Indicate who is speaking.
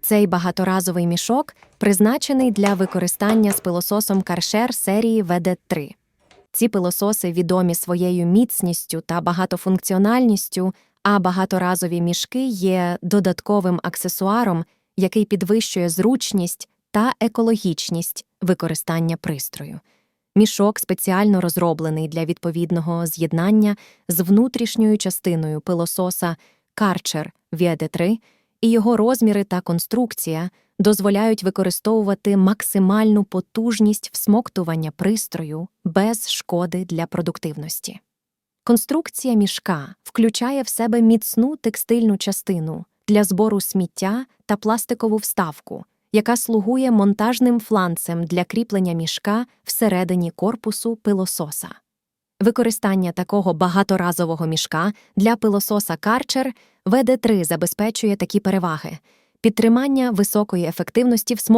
Speaker 1: Цей багаторазовий мішок призначений для використання з пилососом Каршер серії ВД3. Ці пилососи відомі своєю міцністю та багатофункціональністю, а багаторазові мішки є додатковим аксесуаром, який підвищує зручність та екологічність використання пристрою. Мішок спеціально розроблений для відповідного з'єднання з внутрішньою частиною пилососа Karcher VD3, і його розміри та конструкція дозволяють використовувати максимальну потужність всмоктування пристрою без шкоди для продуктивності. Конструкція мішка включає в себе міцну текстильну частину для збору сміття та пластикову вставку, яка слугує монтажним фланцем для кріплення мішка всередині корпусу пилососа. Використання такого багаторазового мішка для пилососа Karcher ВД3 забезпечує такі переваги: підтримання високої ефективності всмоктування